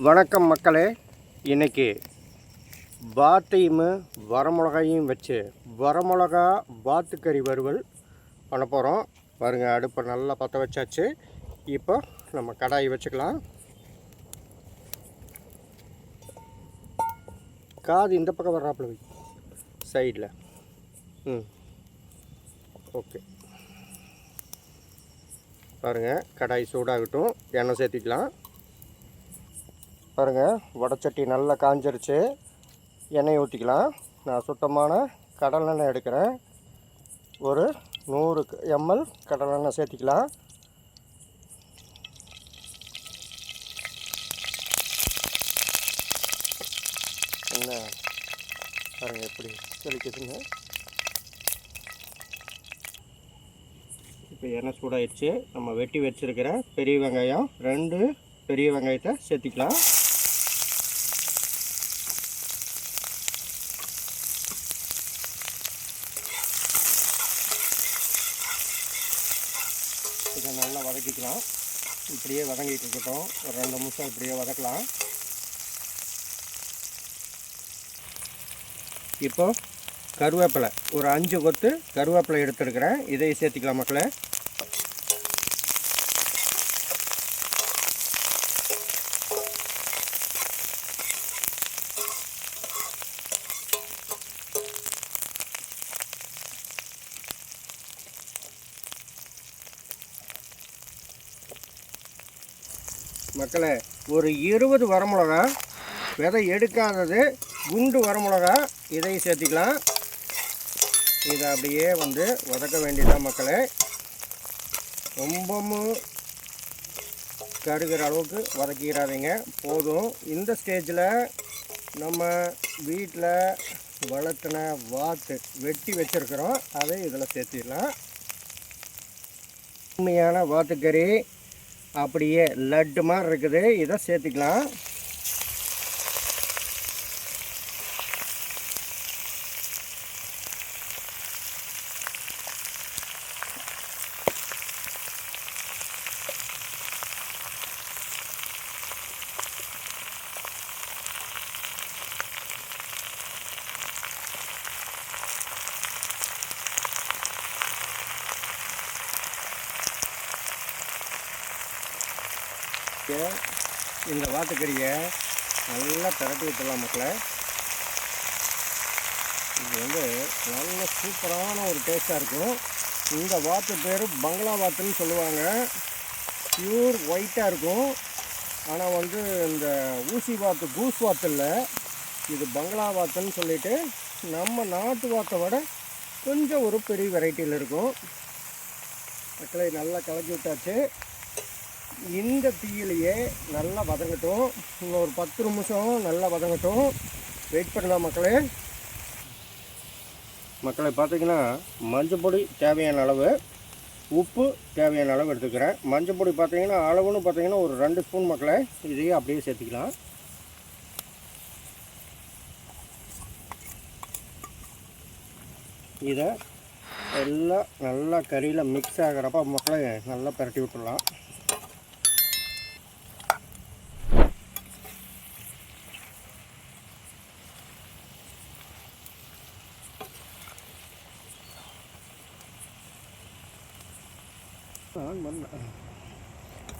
வணக்கம் மக்களே. இன்றைக்கி பாத்தையும் வரமிளகாயும் வச்சு வரமிளகா பாத்துக்கறி வறுவல் பண்ண போகிறோம் பாருங்க அடுப்பை நல்லா பற்ற வச்சாச்சு. இப்போ நம்ம கடாய் வச்சுக்கலாம். காது இந்த பக்கம் வர்றாப்புல வை. சைடில். ம். ஓகே. பாருங்கள் கடாய் சூடாகட்டும். எண்ணெய் சேர்த்திக்கலாம். பாருங்கள் வடச்சட்டி நல்லா காஞ்சிருச்சு. எண்ணெய் ஊற்றிக்கலாம் நான் சுத்தமான கடலெண்ணெய் எடுக்கிறேன். ஒரு நூறு எம்எல் கடலெண்ணெய் சேர்த்திக்கலாம். என்ன? பாருங்கள் எப்படி தெளிக்குதுங்க இப்போ எண்ணெய் சூடாயிடுச்சு. நம்ம வெட்டி வச்சுருக்கிற பெரிய வெங்காயம் ரெண்டு பெரிய வெங்காயத்தை சேர்த்திக்கலாம். இதை நல்லா வதக்கிக்கலாம். இப்படியே வதங்கிட்டு இருக்கட்டும். ஒரு ரெண்டு நிமிஷம் இப்படியே வதக்கலாம். இப்போ கருவேப்பிலை. ஒரு அஞ்சு கொத்து கருவேப்பிலை எடுத்துருக்கிறேன். இதை சேர்த்திக்கலாம் மக்களை. மக்களை ஒரு இருபது வரமிளகா விதை எடுக்காதது குண்டு வரமிளகா இதையும் சேர்த்திக்கலாம். இதை அப்படியே வந்து வதக்க வேண்டியதான் மக்களை. ரொம்பவும் கருகிற அளவுக்கு வதக்கிடாதீங்க. போதும். இந்த ஸ்டேஜில் நம்ம வீட்டில் வளர்த்தின வாத்து வெட்டி வச்சுருக்கிறோம். அதை இதில் சேர்த்திடலாம். உண்மையான வாத்துக்கறி. அப்படியே லட்டு மாதிரி இருக்குது. இதை சேர்த்துக்கலாம். இந்த வாத்துக்கறியை நல்லா திரட்டி விட்டுடலாம் மக்களை. இது வந்து நல்ல சூப்பரான ஒரு டேஸ்ட்டாக இருக்கும். இந்த வாத்து பேர் பங்களா வாத்துன்னு சொல்லுவாங்க. பியூர் ஒயிட்டாக இருக்கும். ஆனால் வந்து இந்த ஊசி வாத்து கூஸ் வாத்து இல்லை. இது பங்களா வாத்துன்னு சொல்லிட்டு நம்ம நாட்டு வாத்தை விட கொஞ்சம் ஒரு பெரிய வெரைட்டியில் இருக்கும். மக்களை நல்லா கலக்கி விட்டாச்சு. இந்த தீயிலேயே நல்லா வதங்கட்டும். இன்னொரு பத்து நிமிஷம் நல்லா வதங்கட்டும். வெயிட் பண்ணலாம் மக்களே. மக்களை பார்த்தீங்கன்னா மஞ்சள் பொடி தேவையான அளவு உப்பு தேவையான அளவு எடுத்துக்கிறேன். மஞ்சள் பொடி பார்த்தீங்கன்னா அளவுன்னு பார்த்தீங்கன்னா ஒரு ரெண்டு ஸ்பூன் மக்களை. இதையே அப்படியே சேர்த்துக்கலாம். இதை எல்லாம் நல்லா கறியில் மிக்ஸ் ஆகிறப்ப மக்களை நல்லா பரட்டி விட்டுடலாம்.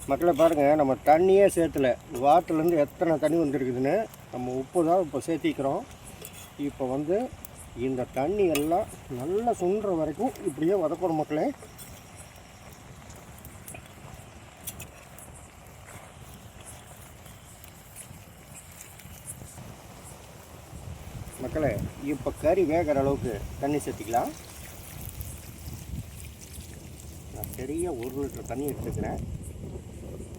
மக்களை பாருங்கள் நம்ம தண்ணியே சேர்த்துல வாத்துலேருந்து எத்தனை தண்ணி வந்துருக்குதுன்னு நம்ம உப்பு தான் இப்போ சேர்த்திக்கிறோம் இப்போ வந்து இந்த தண்ணி எல்லாம் நல்லா சுண்டுற வரைக்கும் இப்படியே வதக்கணும் மக்களே. மக்களே இப்போ கறி வேகிற அளவுக்கு தண்ணி சேர்த்திக்கலாம் பெரிய ஒரு லிட்டர் தண்ணி எடுத்துக்கிறேன்.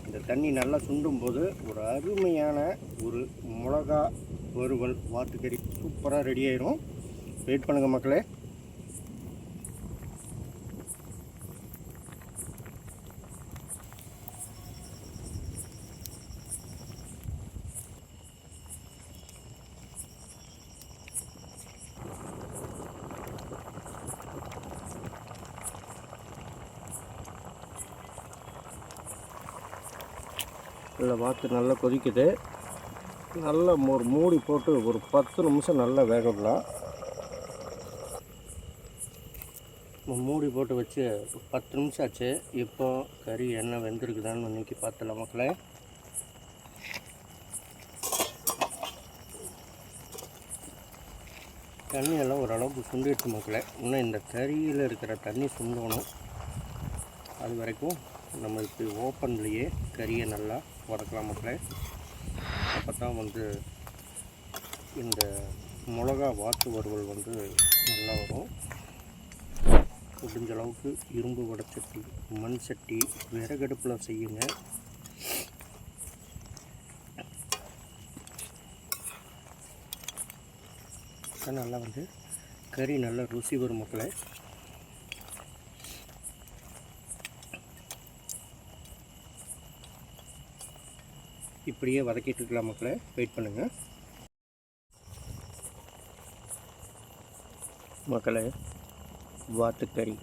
இந்த தண்ணி நல்லா சுண்டும் போது ஒரு அருமையான ஒரு மிளகா வறுவல் வாத்துக்கறி சூப்பராக ரெடி ஆயிரும். வெயிட் பண்ணுங்கள் மக்களே. இதில் வாத்து நல்லா கொதிக்குது. நல்லா ஒரு மூடி போட்டு ஒரு பத்து நிமிஷம் நல்லா வேக விடலாம் மூடி போட்டு வச்சு பத்து நிமிஷம் ஆச்சு. இப்போ கறி எண்ணெய் வெந்திருக்குதான்னு இன்னைக்கு பார்த்துலாம் மக்களே. தண்ணியெல்லாம் ஓரளவுக்கு சுண்டிடுச்சு மக்களை. இன்னும் இந்த கறியில் இருக்கிற தண்ணி சுண்டணும். அது வரைக்கும் நம்ம இப்படி ஓப்பன்லேயே கறியை நல்லா வதக்கலாம் மக்களே. அப்போ தான் வந்து இந்த மிளகா வாத்து வறுவல் வந்து நல்லா வரும். முடிஞ்ச அளவுக்கு இரும்பு வடச்சட்டி மண் சட்டி விறகடுப்பில் செய்யுங்க. நல்லா வந்து கறி நல்லா ருசி வரும் மக்களை. இப்படியே வதக்கிட்டு இருக்கலாம் மக்களை. வெயிட் பண்ணுங்கள் மக்களை வாத்துக்கறி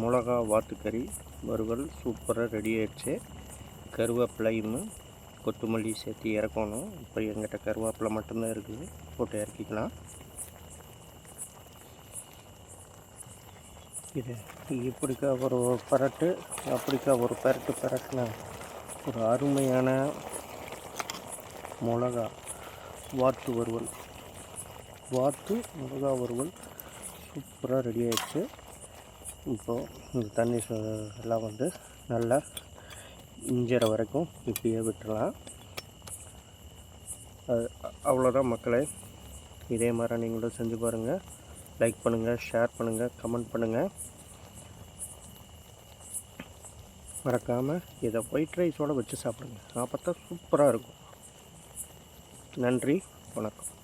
மிளகா வாத்துக்கறி வறுவல் சூப்பராக ரெடி ஆயிடுச்சு. கருவேப்பிலையும் கொத்தமல்லி சேர்த்து இறக்கணும். இப்போ எங்கிட்ட கருவேப்பிலை மட்டும்தான் இருக்குது. போட்டு இறக்கிக்கலாம். இது இப்படிக்கா ஒரு பரட்டு அப்படிக்கா ஒரு பரட்டு பரட்டுனா ஒரு அருமையான மிளகா. வாத்து வறுவல். வாத்து மிளகா வறுவல். சூப்பராக ரெடி ஆகிடுச்சு இப்போது இந்த தண்ணி எல்லாம் வந்து நல்லா இஞ்சிற வரைக்கும் இப்படியே விட்டுறலாம். அது அவ்வளோதான் மக்களே. இதே மாதிரி நீங்களும் செஞ்சு பாருங்கள் லைக் பண்ணுங்கள் ஷேர் பண்ணுங்கள் கமெண்ட் பண்ணுங்கள் மறக்காமல் இதை ஒயிட் ரைஸோடு வச்சு சாப்பிடுங்க. அப்போ தான் சூப்பராக இருக்கும். நன்றி வணக்கம்.